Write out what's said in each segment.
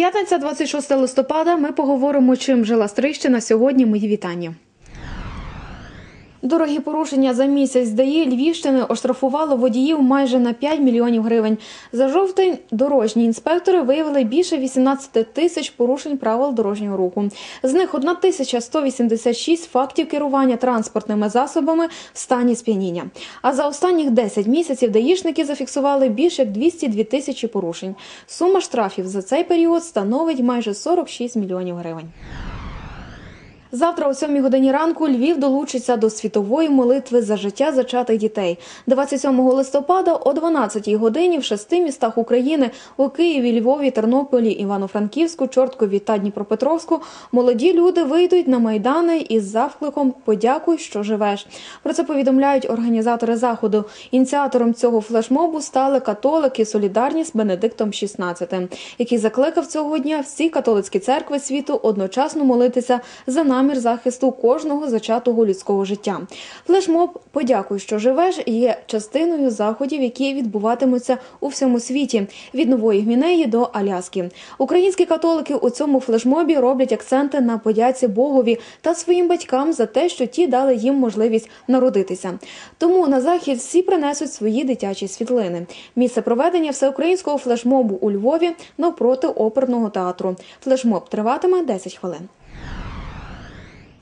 П'ятниця, 26 листопада. Ми поговоримо, чим жила Стрищина сьогодні. Мої вітання. Дорогі порушення за місяць ДАІ Львівщини оштрафувало водіїв майже на 5 мільйонів гривень. За жовтень дорожні інспектори виявили більше 18 тисяч порушень правил дорожнього руху. З них 1186 фактів керування транспортними засобами в стані сп'яніння. А за останніх 10 місяців даїшники зафіксували більше як 202 тисячі порушень. Сума штрафів за цей період становить майже 46 мільйонів гривень. Завтра о 7 годині ранку Львів долучиться до світової молитви за життя зачатих дітей. 27 листопада о 12 годині в шести містах України у Києві, Львові, Тернополі, Івано-Франківську, Чорткові та Дніпропетровську молоді люди вийдуть на майдани із завкликом Подякуй, що живеш. Про це повідомляють організатори заходу. Ініціатором цього флешмобу стали католики солідарні з Бенедиктом XVI, який закликав цього дня всі католицькі церкви світу одночасно молитися за намір захисту кожного зачатого людського життя. Флешмоб Подякуй, що живеш є частиною заходів, які відбуватимуться у всьому світі від нової гвінеї до Аляски. Українські католики у цьому флешмобі роблять акценти на подяці Богові та своїм батькам за те, що ті дали їм можливість народитися. Тому на захід всі принесуть свої дитячі світлини. Місце проведення всеукраїнського флешмобу у Львові навпроти оперного театру. Флешмоб триватиме 10 хвилин.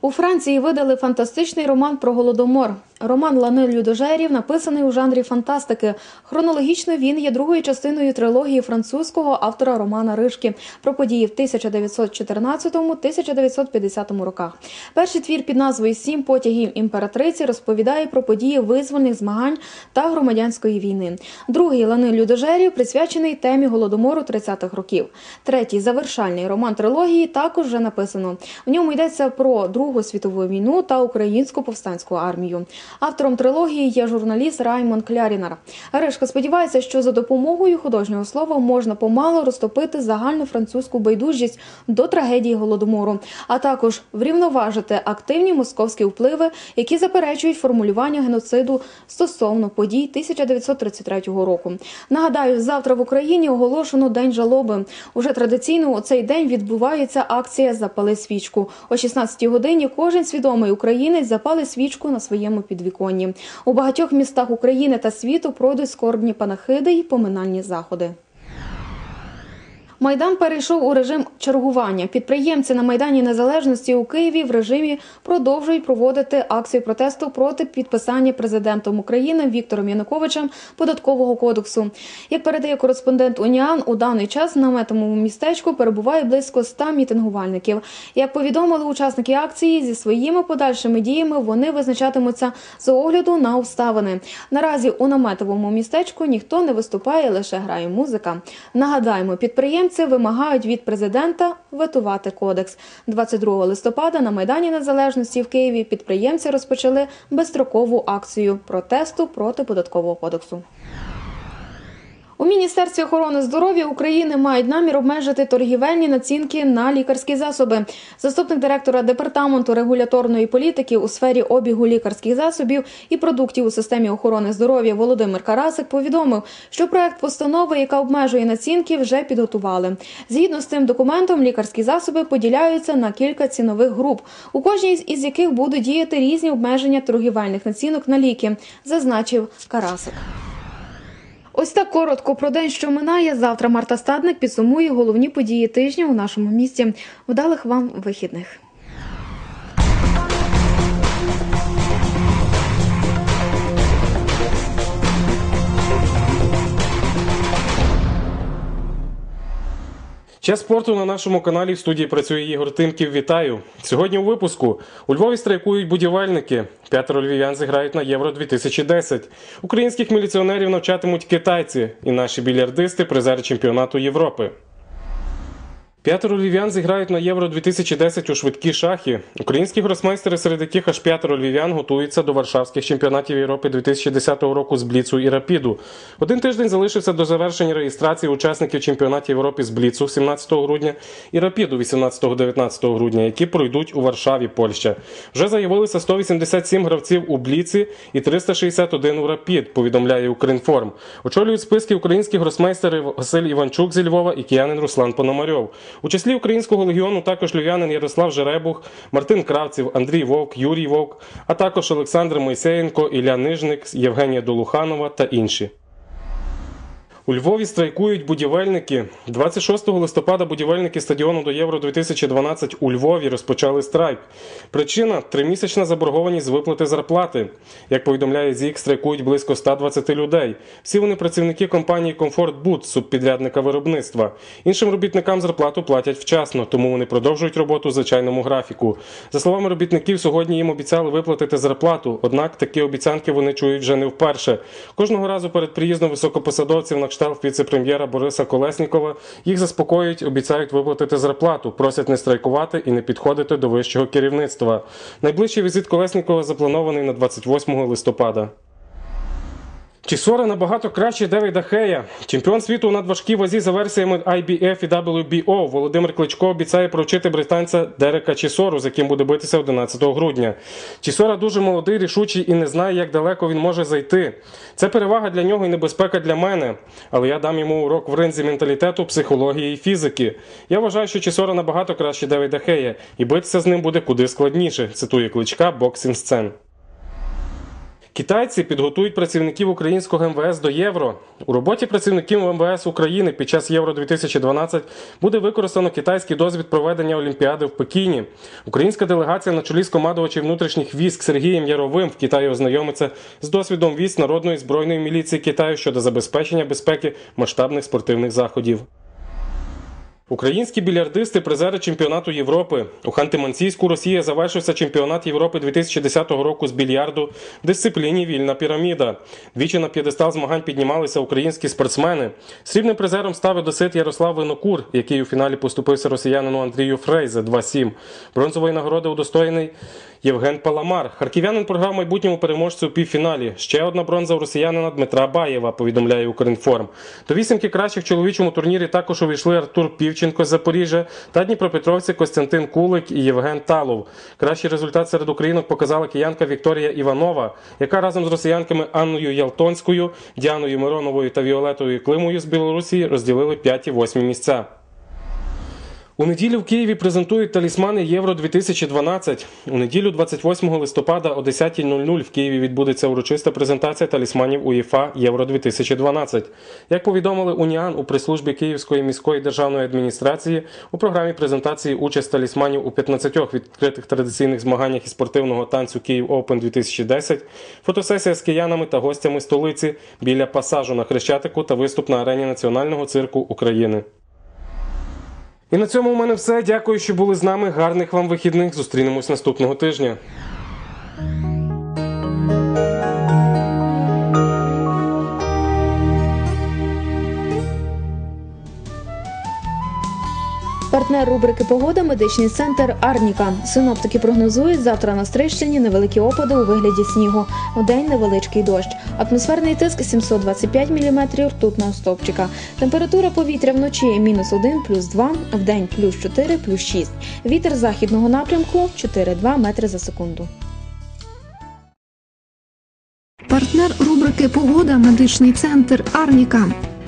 У Франції видали фантастичний роман про голодомор. Роман Лани Людожерів написаний у жанрі фантастики. Хронологічно він є другою частиною трилогії французького автора Романа Ришки про події в 1914-1950 роках. Перший твір під назвою Сім потягів імператриці розповідає про події визвольних змагань та громадянської війни. Другий Лани Людожерів присвячений темі голодомору 30-х років. Третій завершальний роман трилогії також вже написано. В ньому йдеться про Другу світову війну та українську повстанську армію. Автором трилогії є журналіст Раймонд Клярінар. Ришка сподівається, що за допомогою художнього слова можна помало розтопити загальну французьку байдужість до трагедії голодомору, а також врівноважити активні московські впливи, які заперечують формулювання геноциду стосовно подій 1933 року. Нагадаю, завтра в Україні оголошено день жалоби. Уже традиційно у цей день відбувається акція Запали свічку о 16 годині. Кожен свідомий українець запалить свічку на своєму підвіконні. У багатьох містах України та світу пройдуть скорбні панахиди і поминальні заходи. Майдан перейшов у режим чергування. Підприємці на Майдані Незалежності у Києві в режимі продовжують проводити акцію протесту проти підписання президентом України Віктором Януковичем податкового кодексу. Як передає кореспондент Уніан, у даний час в наметовому містечку перебуває близько 100 мітингувальників. Як повідомили учасники акції, зі своїми подальшими діями вони визначатимуться з огляду на обставини. Наразі у наметовому містечку ніхто не виступає, лише грає музика. Нагадаємо, підприємці Підприємці вимагають від президента ветувати кодекс. 22 листопада на Майдані Незалежності в Києві підприємці розпочали безстрокову акцію протесту проти податкового кодексу. У Міністерстві охорони здоров'я України мають намір обмежити торгівельні націнки на лікарські засоби. Заступник директора департаменту регуляторної політики у сфері обігу лікарських засобів і продуктів у системі охорони здоров'я Володимир Карасик повідомив, що проект постанови, яка обмежує націнки, вже підготували. Згідно з цим документом, лікарські засоби поділяються на кілька цінових груп, у кожній із яких будуть діяти різні обмеження торгівельних націнок на ліки, зазначив Карасик. Ось так коротко про день, що минає. Завтра Марта Стадник підсумує головні події тижня у нашому місті. Вдалих вам вихідних. Час спорту на нашому каналі в студії працює Ігор Тимків. Вітаю! Сьогодні у випуску у Львові страйкують будівельники. П'ятеро львів'ян зіграють на Євро 2010. Українських міліціонерів навчатимуть китайці і наші більярдисти призери чемпіонату Європи. П'ятеро львів'ян зіграють на Євро 2010 у швидкі шахи. Українські гросмейстери, серед яких аж п'ятеро львів'ян готуються до Варшавських чемпіонатів Європи 2010 року з Бліцу і Рапіду. Один тиждень залишився до завершення реєстрації учасників чемпіонатів Європи з Бліцу 17 грудня і Рапіду 18-19 грудня, які пройдуть у Варшаві, Польща. Вже заявилися 187 гравців у Бліці і 361 у Рапід, повідомляє Укрінформ. Очолюють списки українські гросмейстери Василь Іванчук зі Львова і киянин Руслан Пономарьов. У числі українського легіону також львів'янин Ярослав Жеребух, Мартин Кравців, Андрій Вовк, Юрій Вовк, а також Олександр Мойсеєнко, Ілля Нижник, Євгенія Долуханова та інші. У Львові страйкують будівельники. 26 листопада будівельники стадіону до Євро 2012 у Львові розпочали страйк. Причина тримісячна заборгованість виплати зарплати. Як повідомляє ЗІК, страйкують близько 120 людей. Всі вони працівники компанії Комфорт Буд, субпідрядника виробництва. Іншим робітникам зарплату платять вчасно, тому вони продовжують роботу в звичайному графіку. За словами робітників, сьогодні їм обіцяли виплатити зарплату. Однак такі обіцянки вони чують вже не вперше. Кожного разу перед приїздом високопосадовців на кшталт віце-прем'єра Бориса Колеснікова їх заспокоюють, обіцяють виплатити зарплату, просять не страйкувати і не підходити до вищого керівництва. Найближчий візит Колеснікова запланований на 28 листопада. Чісора набагато краще Девіда Хея. Чемпіон світу у надважкій вазі за версіями IBF і WBO Володимир Кличко обіцяє провчити британця Дерека Чісору, з яким буде битися 11 грудня. Чісора дуже молодий, рішучий і не знає, як далеко він може зайти. Це перевага для нього і небезпека для мене. Але я дам йому урок в ринзі менталітету, психології і фізики. Я вважаю, що Чісора набагато краще Девіда Хея, і битися з ним буде куди складніше. Цитує кличка Боксінг Сцен. Китайці підготують працівників українського МВС до євро. У роботі працівників МВС України під час Євро 2012 буде використано китайський досвід проведення Олімпіади в Пекіні. Українська делегація на чолі з командувачем внутрішніх військ Сергієм Яровим в Китаї ознайомиться з досвідом військ народної збройної міліції Китаю щодо забезпечення безпеки масштабних спортивних заходів. Українські більярдисти призери чемпіонату Європи. У Ханти-Мансійську Росія завершився чемпіонат Європи 2010 року з більярду в дисципліні Вільна піраміда. Двічі на п'єдестал змагань піднімалися українські спортсмени. Срібним призером став досит Ярослав Винокур, який у фіналі поступився росіянину Андрію Фрейзе 2-7. Бронзової нагороди удостоєний Євген Паламар. Харків'янин програв майбутньому переможцю у півфіналі. Ще одна бронза у росіянина Дмитра Баєва, повідомляє Укрінформ. До вісімки кращих чоловічому турнірі також увійшли Артур Півченко з Запоріжжя та дніпропетровці Костянтин Кулик і Євген Талов. Кращий результат серед українок показала киянка Вікторія Іванова, яка разом з росіянками Анною Ялтонською, Діаною Мироновою та Віолетою Климою з Білорусі розділили 5-8 місця. У неділю в Києві презентують талісмани Євро 2012. У неділю 28 листопада о 10.00 в Києві відбудеться урочиста презентація талісманів УЄФА Євро 2012. Як повідомили Уніан у прес-службі Київської міської державної адміністрації, у програмі презентації участь талісманів у 15 відкритих традиційних змаганнях із спортивного танцю Київ Open 2010, фотосесія з киянами та гостями столиці біля пасажу на Хрещатику та виступ на арені Національного цирку України. І на цьому у мене все. Дякую, що були з нами. Гарних вам вихідних. Зустрінемось наступного тижня. Партнер рубрики Погода медичний центр Арніка. Синоптики прогнозують завтра на Стрищині невеликі опади у вигляді снігу. Вдень невеличкий дощ. Атмосферний тиск 725 мм ртутного стовпчика. Температура повітря вночі мінус 1, плюс 2, вдень плюс 4, плюс 6. Вітер західного напрямку 4,2 метри за секунду. Партнер рубрики Погода медичний центр Арніка.